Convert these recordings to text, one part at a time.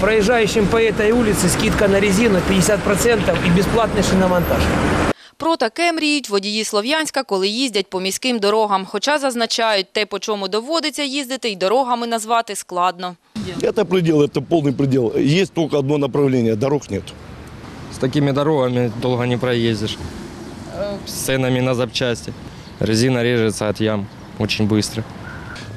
Проезжающим по этой улице скидка на резину 50% и бесплатный шиномонтаж. Про таке мріють водії Слов'янська, коли їздять по міським дорогам. Хоча зазначають, те, по чому доводиться їздити, й дорогами назвати складно. Это предел, это полный предел. Есть только одно направление, дорог нет. С такими дорогами долго не проездишь. С ценами на запчасти. Резина режется от ям очень быстро.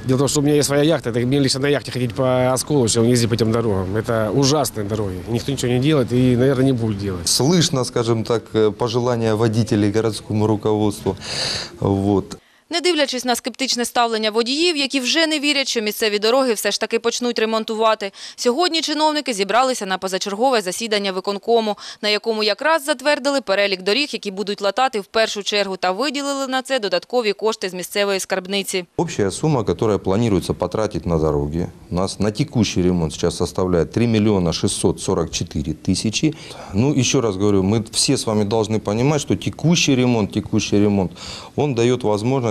Дело в том, что у меня есть своя яхта, это мне лично на яхте ходить по осколу, чем ездить по этим дорогам. Это ужасные дороги. Никто ничего не делает и, наверное, не будет делать. Слышно, скажем так, э, пожелания водителей городскому руководству. Вот. Не дивлячись на скептичне ставлення водіїв, які вже не вірять, що місцеві дороги все ж таки почнуть ремонтувати, сьогодні чиновники зібралися на позачергове засідання виконкому, на якому якраз затвердили перелік доріг, які будуть латати в першу чергу, та виділили на це додаткові кошти з місцевої скарбниці. Общая сумма, которая планируется потратить на дороги, у нас на текущий ремонт сейчас составляет 3 миллиона 644 тысячи. Ну, еще раз говорю, мы все с вами должны понимать, что текущий ремонт, текущий ремонт, он дает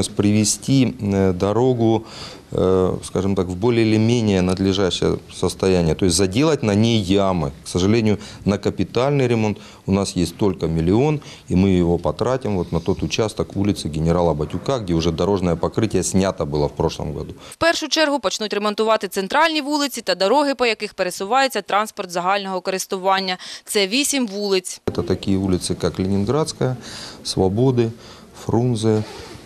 возможность привести э, дорогу, э, скажем так, в более или менее надлежащее состояние. То есть заделать на ней ямы. К сожалению, на капитальный ремонт у нас есть только миллион, и мы его потратим вот на тот участок улицы генерала Батюка, где уже дорожное покрытие снято было в прошлом году. В першу чергу почнуть ремонтувати центральні вулиці та дороги, по яких пересувається транспорт загального користування. Це вісім вулиць. Это такие улицы, как Ленинградская, Свободы, Фрунзе,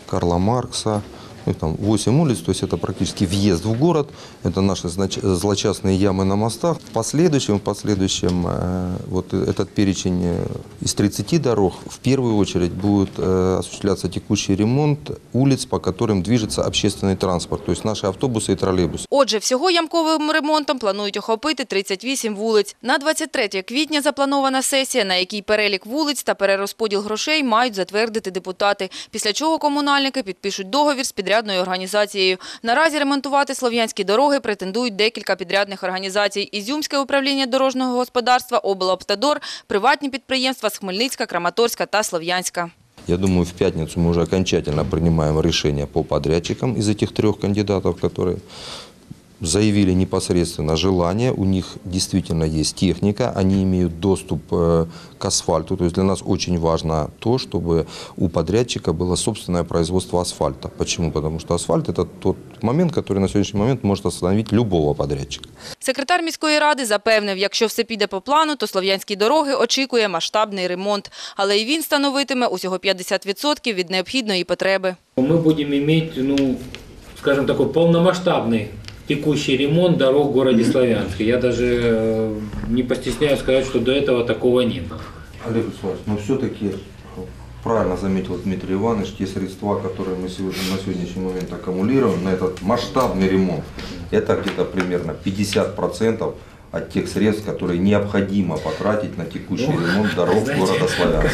Карла Маркса. Их там 8 улиц, то есть это практически въезд в город. Это наши знач- злочастные ямы на мостах. В последующем, в последующем э, вот этот перечень э, из 30 дорог в первую очередь будет э, осуществляться текущий ремонт улиц, по которым движется общественный транспорт, то есть наши автобусы и троллейбусы. Отже, всього ямковим ремонтом планують охопити 38 вулиць. На 23 квітня запланована сесія, на якій перелік вулиць та перерозподіл грошей мають затвердити депутати, після чого комунальники підпишуть договір з підрядною організацією. Наразі ремонтувати слов'янські дороги претендують декілька підрядних організацій – Ізюмське управління дорожнього господарства, облавтодор, приватні підприємства з Хмельницька, Краматорська та Слов'янська. Я думаю, в пятницу мы уже окончательно принимаем решение по подрядчикам из этих трех кандидатов, которые заявили непосредственно желание, у них действительно есть техника, они имеют доступ э, к асфальту. То есть для нас очень важно то, чтобы у подрядчика было собственное производство асфальта. Почему? Потому что асфальт – это тот момент, который на сегодняшний момент может остановить любого подрядчика. Секретар міської ради запевнив, якщо все піде по плану, то слов'янські дороги очікує масштабний ремонт. Але і він становитиме усього 50% від необхідної потреби. Мы будем иметь, ну, скажем, такой полномасштабный текущий ремонт дорог в городе Славянске. Я даже э, не постесняюсь сказать, что до этого такого не было. Олег Вячеславович, но все-таки правильно заметил Дмитрий Иванович, те средства, которые мы сегодня, на сегодняшний момент аккумулируем на этот масштабный ремонт, это где-то примерно 50% от тех средств, которые необходимо потратить на текущий Ну, ремонт дорог знаете, города Славянска.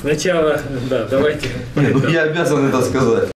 Сначала, да, давайте. Ну я обязан это сказать.